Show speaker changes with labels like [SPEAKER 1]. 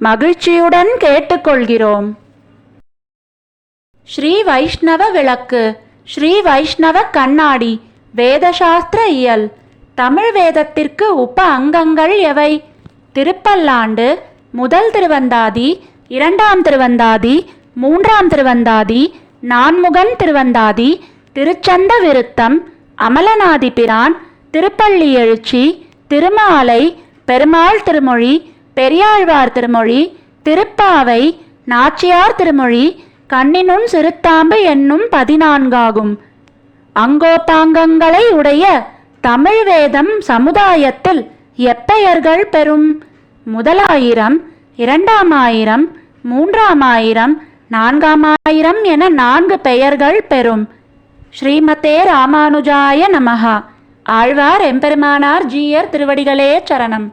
[SPEAKER 1] மகிழ்ச்சியுடன் கேட்டுக்கொள்கிறோம். ஸ்ரீ வைஷ்ணவ விளக்கு ஸ்ரீ வைஷ்ணவ கண்ணாடி வேதசாஸ்திர இயல் தமிழ் வேதத்திற்கு உப அங்கங்கள் எவை? திருப்பல்லாண்டு முதல் திருவந்தாதி இரண்டாம் திருவந்தாதி மூன்றாம் திருவந்தாதி நான்முகன் திருவந்தாதி திருச்சந்த விருத்தம் அமலநாதி பிரான் திருப்பள்ளி எழுச்சி திருமாலை பெருமாள் திருமொழி பெரியாழ்வார் திருமொழி திருப்பாவை நாச்சியார் திருமொழி கண்ணினும் சிறுத்தாம்பு என்னும் பதினான்காகும். அங்கோபாங்கங்களை உடைய தமிழ் வேதம் சமுதாயத்தில் எப்பெயர்கள் பெறும்? முதலாயிரம் இரண்டாம் ஆயிரம் மூன்றாம் ஆயிரம் நான்காம் ஆயிரம் என நான்கு பெயர்கள் பெறும். ஸ்ரீமதே ராமானுஜாய நமஹா. ஆழ்வார் எம்பெருமானார் ஜீயர் திருவடிகளே சரணம்.